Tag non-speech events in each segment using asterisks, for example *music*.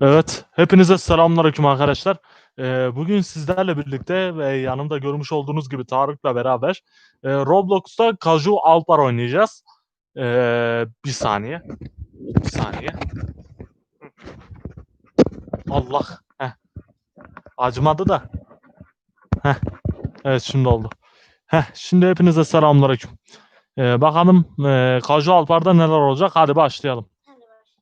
Evet, hepinize selamünaleyküm arkadaşlar. Ee, bugün sizlerle birlikte ve yanımda görmüş olduğunuz gibi Tarık'la beraber e, Roblox'ta Kaju Alpar oynayacağız. Ee, bir saniye. Bir saniye. Allah. Heh. Acımadı da. Heh. Evet şimdi oldu. Heh, şimdi hepinize selamünaleyküm. Ee, bakalım e, Kaju Alpar'da neler olacak. Hadi başlayalım. Hadi baş.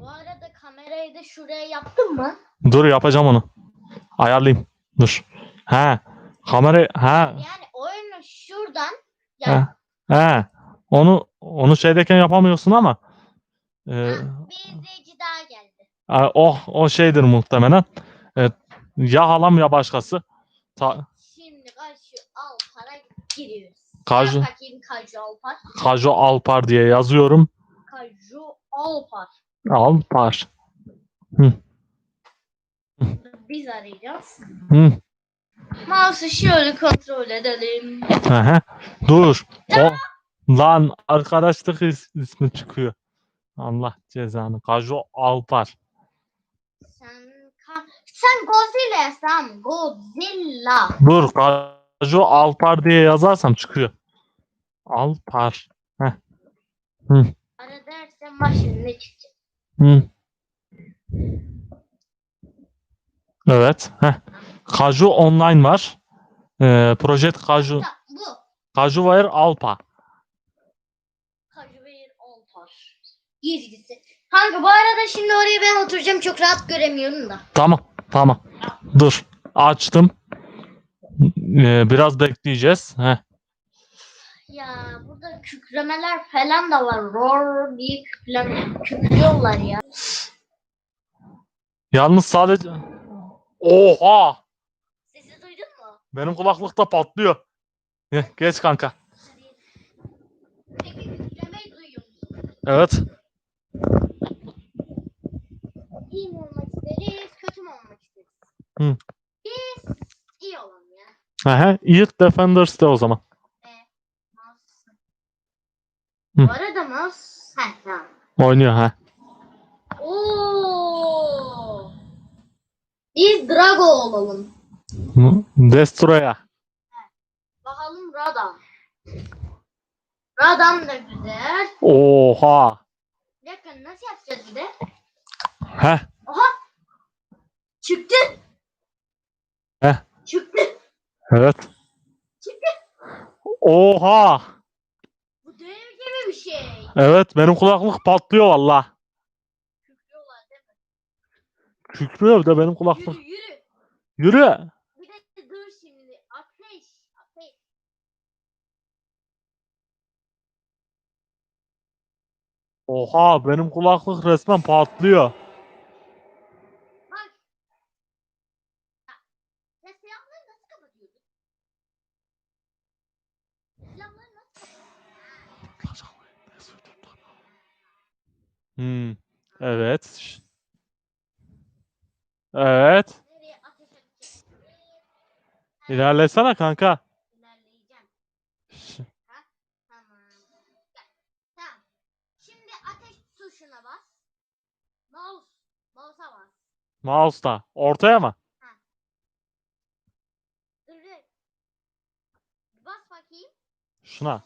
Bu arada kamerayı da şuraya yaptın mı? Dur yapacağım onu. Ayarlayayım. Dur. He. Kamera he. Yani oyunu şuradan yani He. He. Onu onu şeydeyken yapamıyorsun ama e, Ha, bir izleyici daha geldi. a- o o şeydir muhtemelen. Evet. Ya halam ya başkası. Ta, Şimdi kaç al para giriyoruz. Kaju. Bakayım Kaju Alpar. Kaju Alpar diye yazıyorum. Kaju Alpar. Alpar. Biz arayacağız. Hı. Mouse'u şöyle kontrol edelim. Hı Dur. O, lan arkadaşlık is- ismi çıkıyor. Allah cezanı. Kaju Alpar. Sen ka- sen Godzilla yaz, tamam mı? Godzilla. Dur. Kaju Alpar diye yazarsam çıkıyor. Alpar. Ara dersen bak şimdi ne çıkacak. Hı. Evet. Heh. Kaju Online var. Ee, Project Kaju. Bu. Kaju Wire Alpa. Kaju Bear Alpar. Gizlisi. Kanka bu arada şimdi oraya ben oturacağım çok rahat göremiyorum da. Tamam. Tamam. Dur. Açtım. Ee, biraz bekleyeceğiz. Heh. Ya burada kükremeler falan da var. Roar diye kükrem kükrüyorlar ya. Yalnız sadece... Oha! Sesi duydun mu? Benim kulaklıkta patlıyor. Heh, Geç kanka. Peki kükremeyi duyuyor musun? Evet. İyi mi olmak isteriz, kötü mü olmak isteriz? Hı. Biz iyi olalım ya. Aha, Earth Defenders de o zaman. Mouse. Hı. Bu arada mouse. Heh tamam. Oynuyor ha. Biz Drago olalım. Destroy'a. Bakalım Radam. Radam da güzel. Oha. Bir dakika nasıl yapacağız bir de? Heh. Çıktı. Heh. Çıktı. Evet. Oha. Bu dev gibi bir şey. Evet benim kulaklık patlıyor valla. Kükrüyor da benim kulaklık. Yürü yürü. Yürü. Bir de dur şimdi. Ateş. Ateş. Oha benim kulaklık resmen patlıyor. Ya, ya silahları nasıl kapatıyordun? Silahları nasıl Hmm. Evet. Evet. İlerlesene kanka. İlerleyeceğim. Tamam. Gel. Tamam. Şimdi ateş tuşuna bas. Mouse. Mouse'a bas. Mouse'da. Ortaya mı? Dur dur. Bas bakayım. Şuna.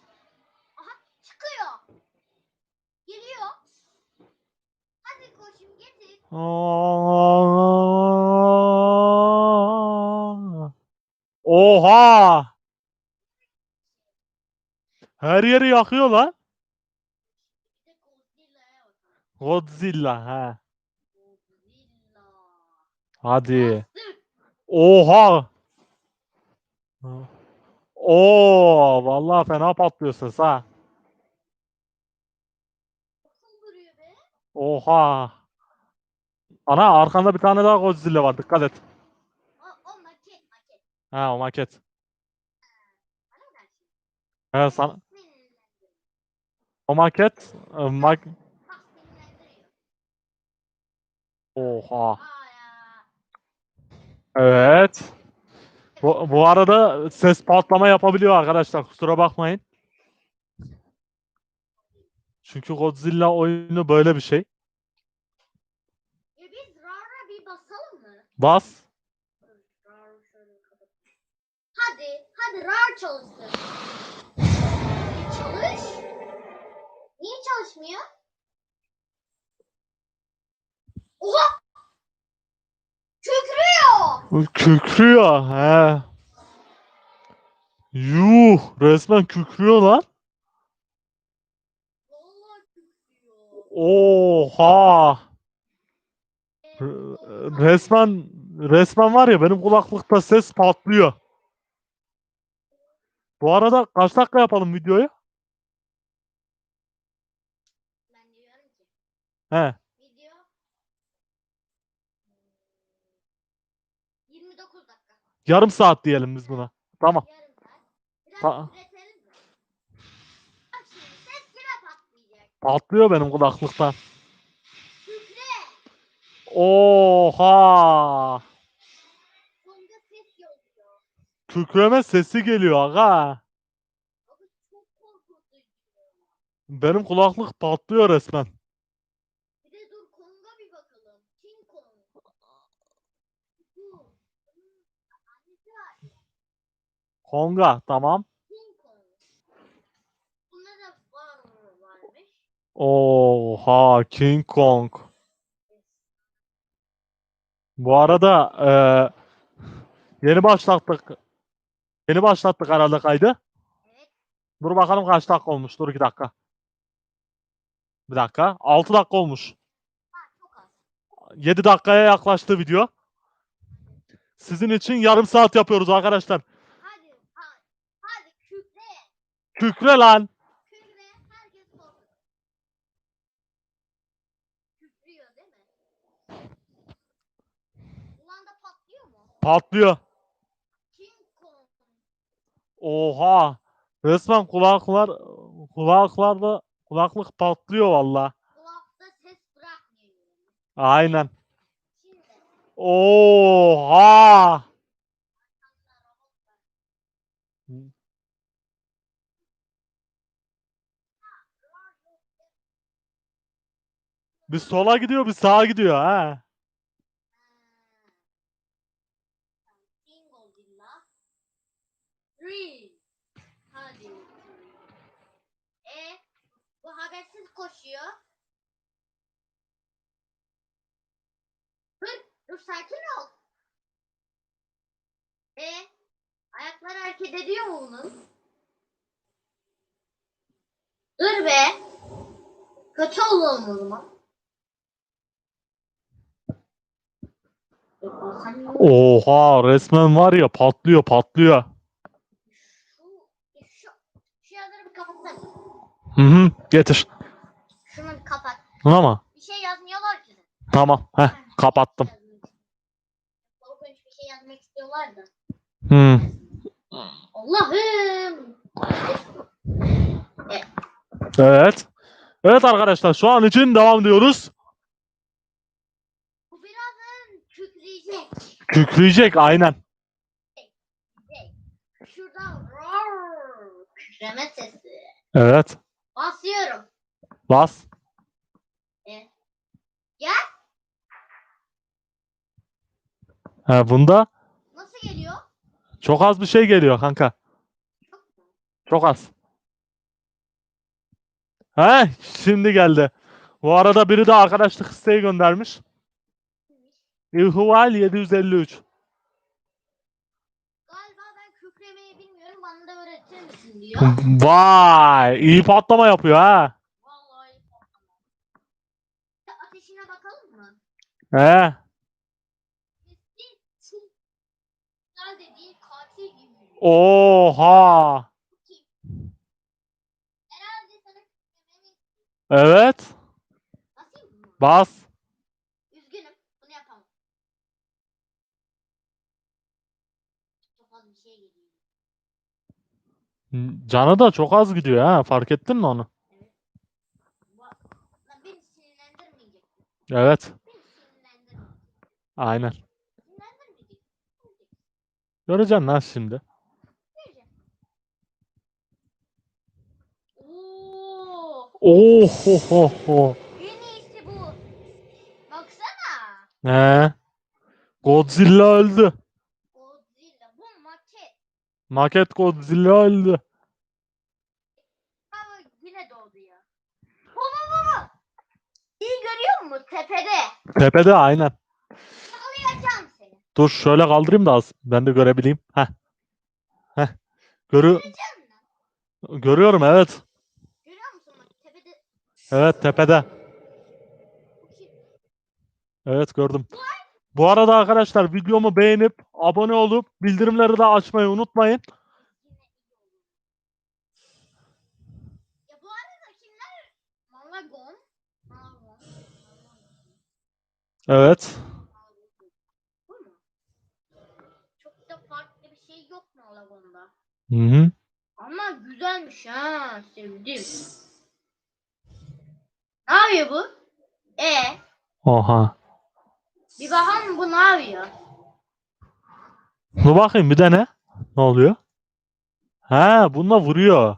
Çıkıyor. Geliyor. Hadi koşun getir. Oha! Her yeri yakıyor lan. Godzilla ha. Hadi. Oha! Oo, vallahi fena patlıyorsun ha. Oha! Ana arkanda bir tane daha Godzilla var. Dikkat et. O, o maket maket. Ha o maket. Ha, sana, Sinirlendiriyor. o maket. e, mak. Oha. Evet. Bu, bu arada ses patlama yapabiliyor arkadaşlar. Kusura bakmayın. Çünkü Godzilla oyunu böyle bir şey. Bas. Hadi, hadi rar çalışsın. Çalış. Niye çalışmıyor? Oha! Kükrüyor. Kükrüyor. He. Yuh. Resmen kükrüyor lan. Oha. Resmen resmen var ya benim kulaklıkta ses patlıyor. Bu arada kaç dakika yapalım videoyu? Ben diyorum ki He. video 29 dakika. Yarım saat diyelim biz buna. Tamam. Yarım saat. Biraz Ta- üretelim mi? Bak şimdi ses yine patlayacak. Patlıyor benim kulaklıktan. Oha. Kükreme sesi geliyor aga. Benim kulaklık patlıyor resmen. Bir de dur Kong'a bir bakalım. King Kong. Konga tamam. King Kong. Bunda da var varmış. Oha King Kong. Bu arada eee, yeni başlattık. Yeni başlattık herhalde kaydı. Evet. Dur bakalım kaç dakika olmuş. Dur 2 dakika. Bir dakika. 6 dakika olmuş. Ha çok az. 7 dakikaya yaklaştı video. Sizin için yarım saat yapıyoruz arkadaşlar. Hadi. Hadi. Hadi kükre. Kükre lan. Kükre. Herkes korkuyor. Kükrüyor değil mi? Ulan da patlıyor. Oha. Resmen kulaklar kulaklarda kulaklık patlıyor valla. Kulakta ses bırakmıyor. Aynen. Oha. Bir sola gidiyor, bir sağa gidiyor ha. Dur, sakin ol. E ayaklar hareket ediyor mu bunun? Dur be. Kötü olalım o zaman. Oha, resmen var ya patlıyor, patlıyor. Şu, şu, şu yazıları bir kapatsana. Hı hı, getir. Şunu bir kapat. Ama Bir şey yazmıyorlar ki. tamam. Heh, kapattım. Korkunç bir şey yazmak istiyorlar Hı. Allah'ım. Evet. Evet arkadaşlar, şu an için devam ediyoruz. Bu birazdan kükreyecek. Kükreyecek aynen. Şuradan roar, kükreme sesi. Evet. Basıyorum. Bas. He, bunda Nasıl geliyor? Çok az bir şey geliyor kanka. Çok az. He, şimdi geldi. Bu arada biri de arkadaşlık isteği göndermiş. İhval 753. Galiba ben kükremeyi bilmiyorum. Bana da öğretir misin diyor. Vay, iyi patlama yapıyor ha. Vallahi. Ateşine bakalım mı? He. Sesi çok güzel dediği katil gibi. Oha. Evet. Bas. Üzgünüm. Bunu yapamam. Çok az bir şey geliyor. Canı da çok az gidiyor ha. Fark ettin mi onu? Va- Lan beni sinirlendirmeyecek. Evet. Beni sinirlendirmeyecek. Aynen. Sinirlendirmeyecek. Göreceksin lan şimdi. Göreceğim. Oo, Oh ho ho ho. en iyisi bu. Baksana. He. Godzilla öldü. Godzilla. Bu maket. Maket Godzilla öldü. Ama yine doğdu ya. Baba baba. İyi görüyor musun? Tepede. Tepede aynen. Sallayacağım seni. Dur şöyle kaldırayım da az. Ben de görebileyim. Heh. Heh. Görü Göreceğim lan. görüyorum evet. Görüyor musun bak tepede. Evet tepede. Evet gördüm. Bu arada arkadaşlar videomu beğenip abone olup bildirimleri de açmayı unutmayın. Evet. Çok da farklı bir şey yok Malagon'da. Hı hı. Ama güzelmiş ha. Sevdim. Ne yapıyor bu? E Oha. bir bakalım bu ne yapıyor? Dur bakayım bir de ne? Oluyor? He bununla vuruyor.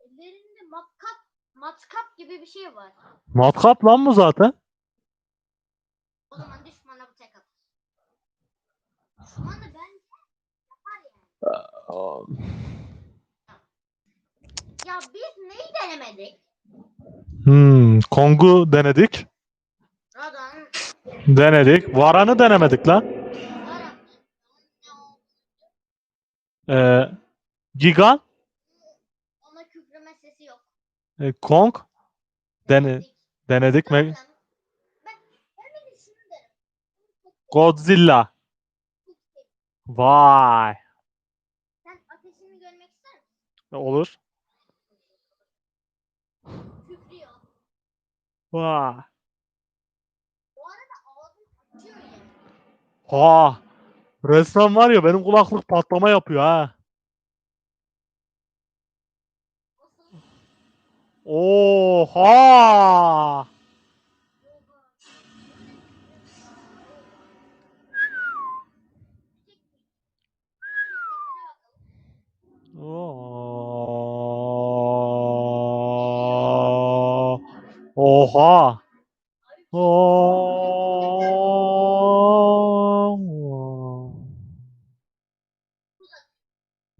Ellerinde matkap, matkap gibi bir şey var. Matkap lan bu zaten. O zaman düşmana bir tek at. Düşmanı ben yapar yani. Ya biz neyi denemedik? Hmm, Kong'u denedik. Denedik. Varan'ı denemedik lan. Ee, Gigan, ona kükreme sesi yok. e, Kong dene, Denedik. derim. Godzilla. Vay. Sen ateşini görmek ister misin? Olur. Yani. Ha. Resmen var ya benim kulaklık patlama yapıyor ha. Oha. Oha. Oo.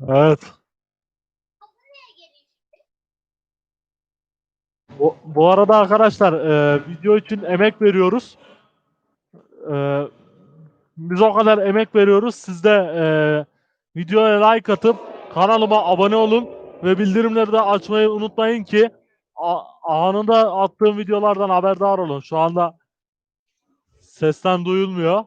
Evet. Bu, bu arada arkadaşlar e, video için emek veriyoruz. E, biz o kadar emek veriyoruz. Siz de e, videoya like atıp kanalıma abone olun ve bildirimleri de açmayı unutmayın ki a- anında attığım videolardan haberdar olun. Şu anda sesten duyulmuyor.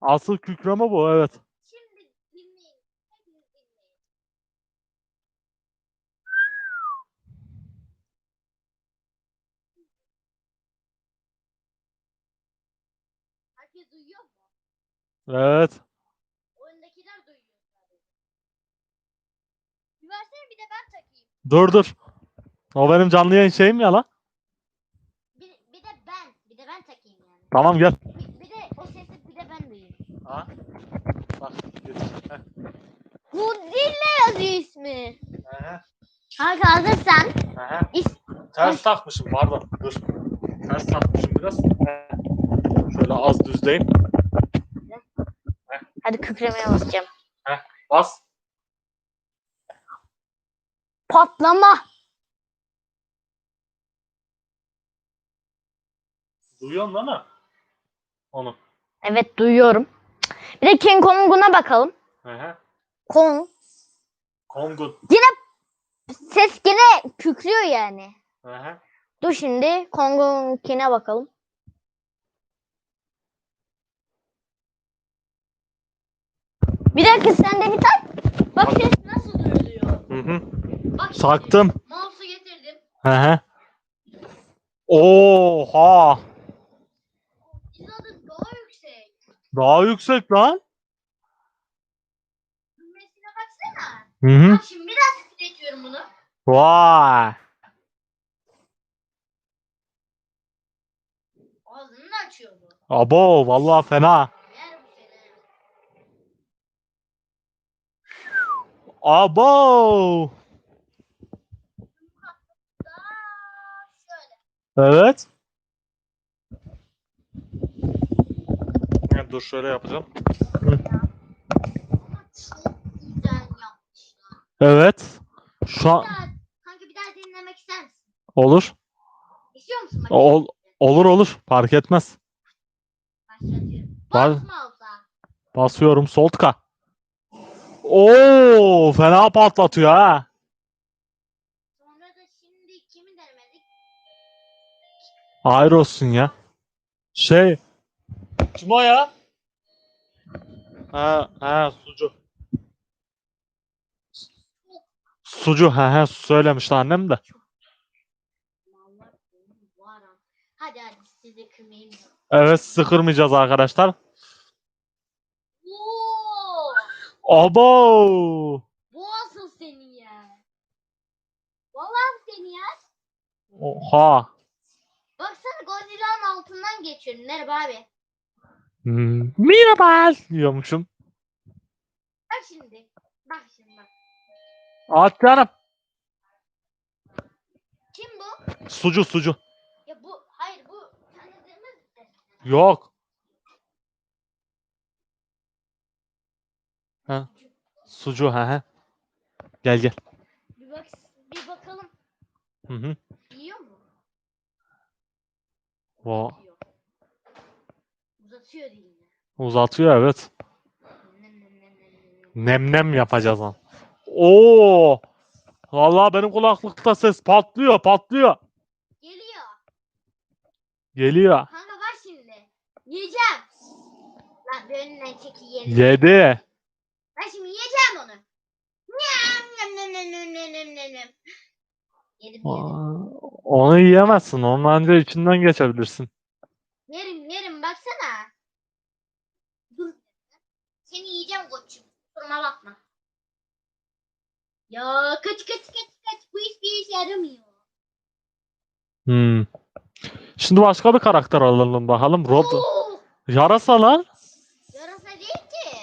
Asıl kükreme bu evet. Şimdi dinleyin. Hepiniz dinleyin. Herkes duyuyor mu? Evet. Oyundakiler duyuyor sadece. Bir versene bir de ben takayım. Dur dur. O benim canlı yayın şeyim ya lan. Bir, bir de ben. Bir de ben takayım yani. Tamam gel. Bir, bir de o sesi bir de ben duyayım. Ha? Bak. Godzilla yazıyor ismi. Kanka hazırsan. İs- Ters takmışım pardon. Dur. Ters takmışım biraz. Şöyle az düzleyeyim. Hadi kükremeye basacağım. Bas. Patlama. Duyuyorsun değil mi? Onu. Evet duyuyorum. Bir de King Kong'una bakalım. Hı hı. Kong. Kongo. Ses gene kükrüyor yani. Hı hı. Dur şimdi Kong'unkine bakalım. Bir dakika sen de bir tak. Bak ses nasıl duyuluyor. Hı hı. Bak şimdi. Taktım. Mouse'u getirdim. Hı hı. Oha. İzadı daha yüksek. Daha yüksek lan. Düğmesine baksana. Hı hı. Bak şimdi biraz titretiyorum bunu. Vay. Ağzını da açıyor bu. Abo vallahi fena. Yer bu seni. Abo. Evet. Dur şöyle yapacağım. Yapmışlar. Evet. Şu an kanka bir daha dinlemek ister misin? olur. İstiyor musun? Bak, Ol, olur olur. Fark etmez. Başlatıyorum. Var- Basma olsa. Basıyorum sol tıka. Oo, fena patlatıyor ha. Sonra da şimdi kimi denemedik? Hayır olsun ya. Şey. Kim o ya? Ha, ha sucu. Sucu, ha ha söylemişti annem de. Mallar benim var ha. Hadi hadi sizi kırmayayım. Evet sıkırmayacağız arkadaşlar. Oo! Abo! Bu asıl senin ya. Vallahi bu senin ya. Oha. Baksana Godzilla'nın altından geçiyorum. Merhaba abi. Hmm, Merhaba diyormuşum. Bak şimdi. Bak şimdi bak. At canım. Kim bu? Sucu sucu. Ya bu hayır bu tanıdığımız Yok. Ha. Sucu ha ha. Gel gel. bir bak bir bakalım. Hı hı. Yiyor mu? Va- Yiyor. Uzatıyor dilini. Uzatıyor evet. Nem, nem, nem, nem, nem, nem. Nem nem yapacağız lan. Oo! Vallahi benim kulaklıkta ses patlıyor, patlıyor. Geliyor. Geliyor. Kanka bak şimdi. Yiyeceğim. Lan bir önünden yerim. Yedi. Ben şimdi yiyeceğim onu. Nem nem nem nem nem nem nem nem. Yedim Aa, yedim. Onu yiyemezsin. Onun anca içinden geçebilirsin. Yerim yerim baksana. Dur. Seni yiyeceğim koçum. Durma bakma. Ya kaç kaç kaç kaç. Bu hiçbir işe yaramıyor. Hmm. Şimdi başka bir karakter alalım bakalım. Rob Oo! yarasa lan. Yarasa değil ki.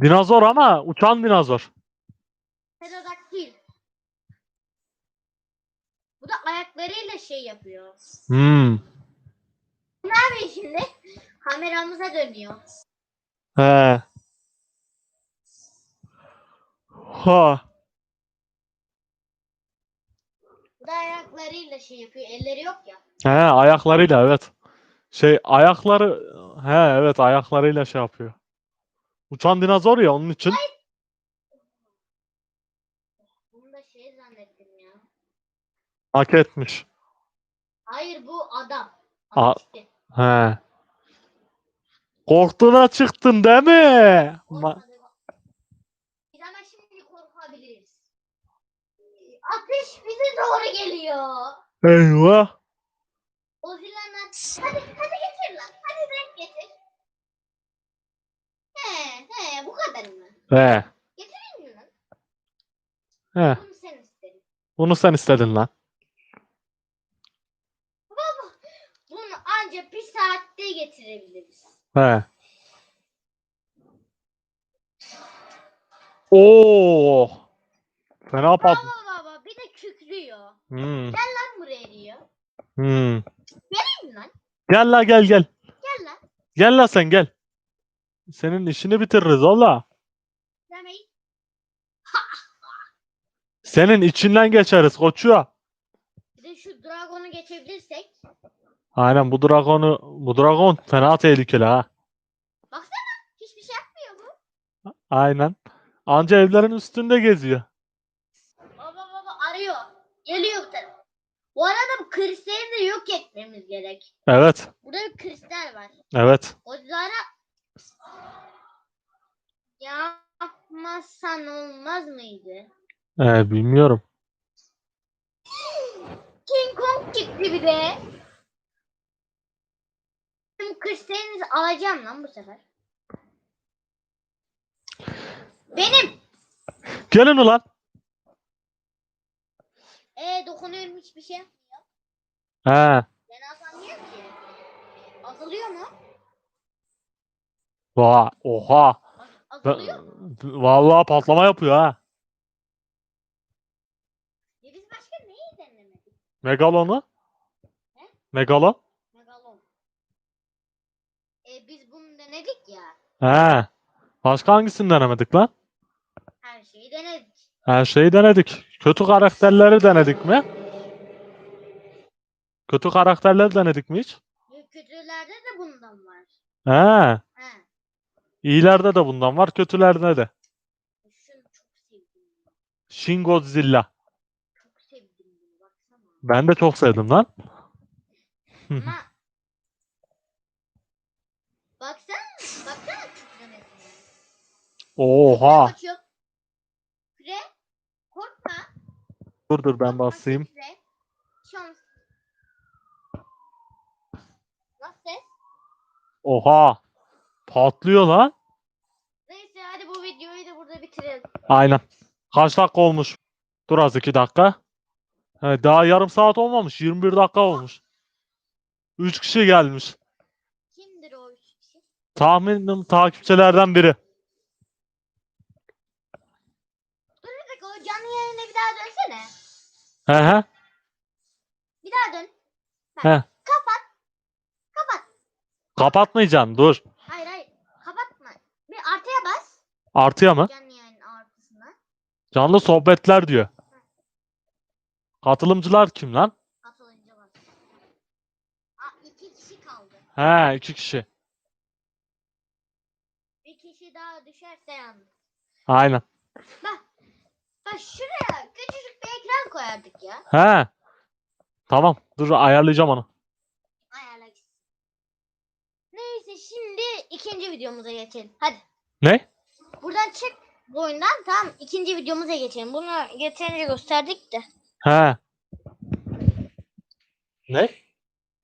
Dinozor ama uçan dinozor. Pterodaktil. Bu da ayaklarıyla şey yapıyor. Hmm. Abi şimdi kameramıza dönüyor. He. Ha. Bu da ayaklarıyla şey yapıyor. Elleri yok ya. He ayaklarıyla evet. Şey ayakları he evet ayaklarıyla şey yapıyor. Uçan dinozor ya onun için. Bunu da şey zannettim ya. Hak etmiş. Hayır bu adam. İşte. He. Korktuğuna çıktın değil mi? Ma- Korkmadı. Biz ama şimdi korkabiliriz. Ateş bize doğru geliyor. Eyvah. O zilanlar. Hadi, hadi getir lan. Hadi renk getir. He he bu kadar mı? He. Getireyim mi lan? He. Bunu sen istedin. Bunu sen istedin lan. Bunu ancak bir saatte getirebiliriz. He. Oo. Fena pat. Baba baba bir de kükrüyor. Hmm. Lan buraya diyor. Hmm. Mi lan? Gel la gel gel. Gel lan. Gel la sen gel. Senin işini bitiririz. Demeyin. *laughs* Senin içinden geçeriz koçuyor. Bir de şu dragonu geçebilirsek. Aynen bu dragonu bu dragon fena tehlikeli ha. Hiçbir şey yapmıyor bu. Aynen. Anca evlerin üstünde geziyor. Baba baba arıyor. Geliyor bu tarafa. Bu arada bu kristali de yok etmemiz gerek. Evet. Burada bir kristal var. Evet. O zara yapmazsan olmaz mıydı? Ee, bilmiyorum. King Kong çıktı bir de. Kristalinizi alacağım lan bu sefer. Benim. Gelin ulan. Ee dokunuyorum hiçbir şey. He. Ben azalmıyor ki. Azalıyor mu? Va oha. Azalıyor. Vallahi patlama yapıyor ha. Ya biz başka neyi denemedik? Megalonu. He? Megalon. E biz bunu denedik ya. He. Başka hangisini denemedik lan? Her şeyi denedik. Her şeyi denedik. Kötü karakterleri denedik mi? Kötü karakterleri denedik mi hiç? Kötülerde de bundan var. He. He. İyilerde de bundan var, kötülerde de. Şunu çok sevdim. Shin Godzilla. Çok sevdim bunu baksana. Ben de çok sevdim lan. Ama *laughs* baksana, baksana kükremesine. Oha. Bakıyor. Küre, korkma. Dur dur ben basayım. Şans. Nasıl? Oha. Patlıyor lan. Neyse hadi bu videoyu da burada bitirelim. Aynen. Kaç dakika olmuş? Dur az iki dakika. He, daha yarım saat olmamış. 21 dakika olmuş. 3 kişi gelmiş. Kimdir o üç kişi? Tahminim takipçilerden biri. Dur bir dakika o canlı yayına bir daha dönsene. He he. Bir daha dön. Bak, He. Kapat. Kapat. Kapatmayacaksın dur. Hayır hayır. Kapatma. Bir artıya bas. Artıya mı? Canlı yayının artısına. Canlı sohbetler diyor. Katılımcılar kim lan? Katılınca bas. Aa, iki kişi kaldı. He iki kişi. Bir kişi daha düşerse yalnız. Aynen. Bak şuraya küçücük bir koyardık ya. He. Tamam. Dur ayarlayacağım onu. Ayarla gitsin. Neyse şimdi ikinci videomuza geçelim. Hadi. Ne? Buradan çık bu oyundan. Tamam ikinci videomuza geçelim. Bunu yeterince gösterdik de. He. Ne?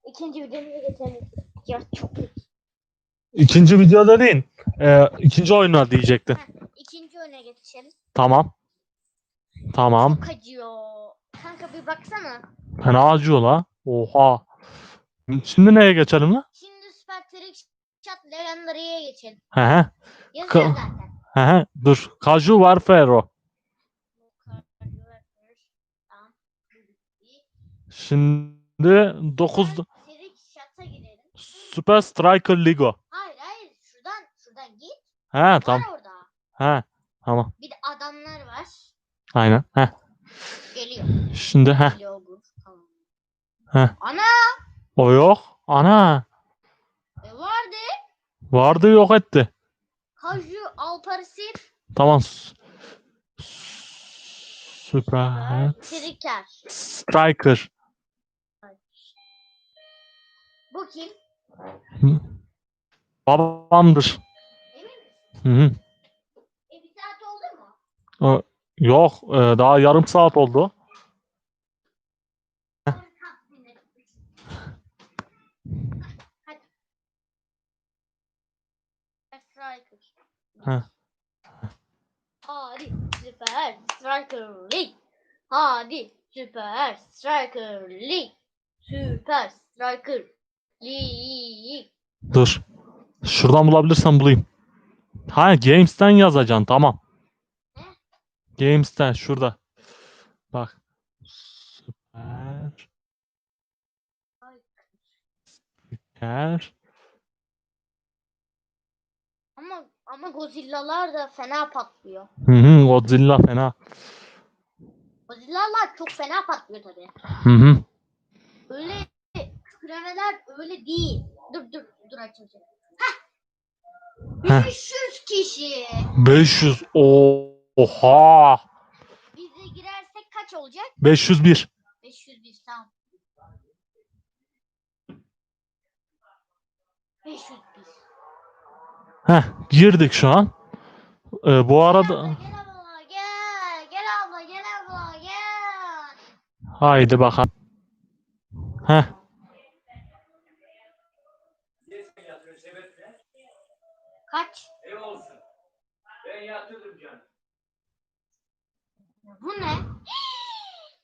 İkinci videomuza geçelim. Ya çok İkinci video dediğin. E, ikinci oyuna diyecektin. Heh, ikinci oyuna geçelim. Tamam. Tamam. Çok acıyor. Kanka bir baksana. Fena acıyor la. Oha. Şimdi neye geçelim lan? Şimdi Süper Trick Shot Legendary'e geçelim. He he. Yazıyor Ka- zaten. He he. Dur. Kaju Warfare o. Şimdi 9 Süper Trick Shot'a girelim. Super Striker Ligo. Hayır hayır şuradan şuradan git. He tamam. Var orada. He. Tamam. Bir de adamlar var. Aynen. He. Geliyor. Şimdi. Tamam. Heh. Ana O yok. Ana. e vardı. Vardı yok etti. Kaju Alparsif Tamam. S- Super Tricker. Striker. Bu kim? Hı. Babamdır. Emin misin? Hı hı. E bir saat oldu mu? O- Yok. e, daha yarım saat oldu. Heh. Hadi süper striker League. Hadi süper striker League. Süper striker League. Dur. Şuradan bulabilirsem bulayım. Ha Games'ten yazacaksın tamam. Games'ten şurada. Bak. Süper. Süper. Ama ama Godzilla'lar da fena patlıyor. Hı hı Godzilla fena. Godzilla'lar çok fena patlıyor tabii. Hı hı. Öyle kükremeler öyle değil. Dur dur dur açacağım. Heh. Heh. 500 kişi. 500. Oha. Biz de girersek kaç olacak? 501. 501 tamam. 501. Heh girdik şu an. Ee, bu arada gel abla gel. Gel abla gel abla gel. haydi bakalım. Heh. Kaç? Bu ne?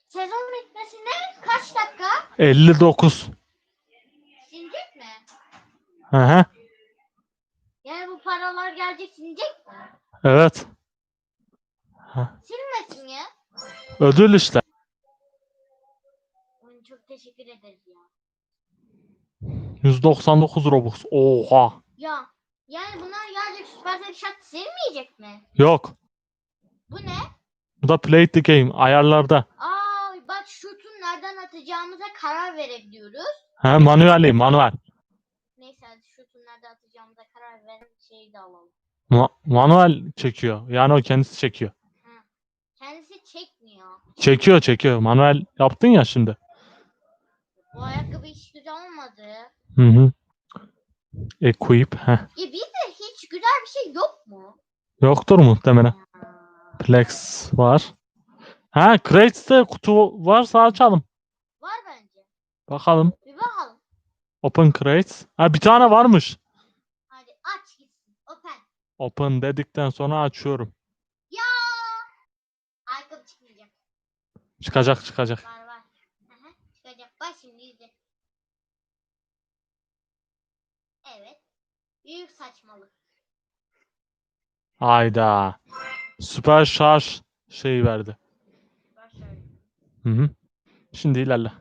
Sezon bitmesine kaç dakika? 59. Sinecek mi? Hı hı. Yani bu paralar gelecek sinecek mi? Evet. Silmesin ya. Ödül işte. Oyun çok teşekkür ederiz ya. 199 Robux. Oha. Ya yani bunlar gelecek Supercell şart silmeyecek mi? Yok. Bu ne? Bu da play the game. Ayarlarda. Aa bak şutun nereden atacağımıza karar verebiliyoruz. He manuel manuel. Neyse hadi şutun nereden atacağımıza karar veren şeyi de alalım. Ma- manuel çekiyor. Yani o kendisi çekiyor. Kendisi çekmiyor. Çekiyor çekiyor. Manuel yaptın ya şimdi. Bu ayakkabı hiç güzel olmadı. Hı hı. Equip. Heh. Ya bir de hiç güzel bir şey yok mu? Yoktur muhtemelen. Ya. Plex var. Ha Crates'te kutu varsa açalım. Var bence. Bakalım. Bir bakalım. Open Crates. Ha bir tane varmış. Hadi aç gitsin. Open. Open dedikten sonra açıyorum. Ya. Ayakkabı çıkmayacak. Çıkacak çıkacak. Var var. Aha, çıkacak. Bak şimdi izle. Evet. Büyük saçmalık. Hayda. Süper şarj şey verdi. Hı hı. Şimdi ilerle.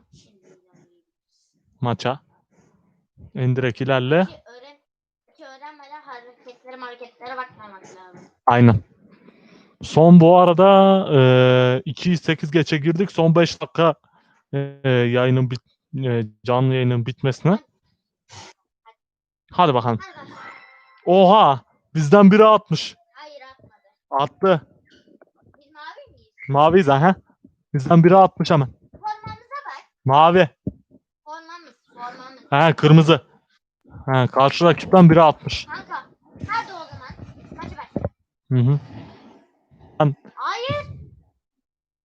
Maça. İndirek ilerle. Ki öğren ki öğrenmeden hareketlere hareketlere bakmamak lazım. Aynen. Son bu arada e, 2-8 geçe girdik. Son 5 dakika e, yayının bit, e, canlı yayının bitmesine. Hadi bakalım. Oha! Bizden biri atmış. Attı. Biz mavi miyiz? Maviyiz ha. Bizden biri atmış hemen. Formamıza bak. Mavi. Formamız. Formamız. Ha kırmızı. Ha karşı rakipten biri atmış. Kanka. Hadi o zaman. Maçı bak. Hı hı. Hayır.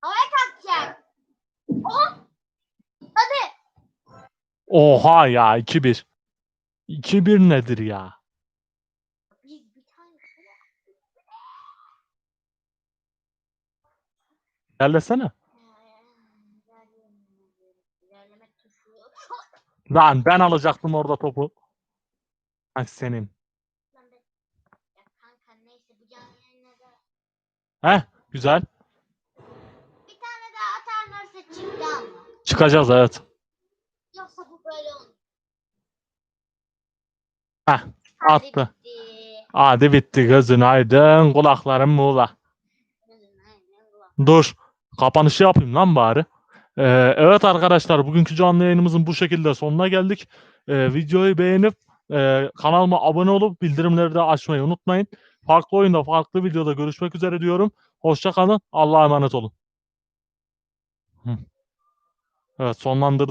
Havaya kalkacak. Oha. Hadi. Oha ya 2-1. 2-1 nedir ya? Biz bir tane Tuşu. Lan ben alacaktım orada topu. Ay senin. Heh güzel. bir tane daha atarlarsa çıktı ama. Çıkacağız evet. Yoksa bu böyle olur. Heh, Hadi attı. bitti. Hadi bitti gözün aydın kulakların muğla. Kulak. Dur. Kapanışı yapayım lan bari. Ee, evet arkadaşlar bugünkü canlı yayınımızın bu şekilde sonuna geldik. Ee, videoyu beğenip e, kanalıma abone olup bildirimleri de açmayı unutmayın. Farklı oyunda farklı videoda görüşmek üzere diyorum. Hoşça kalın. Allah'a emanet olun. Evet sonlandırdım.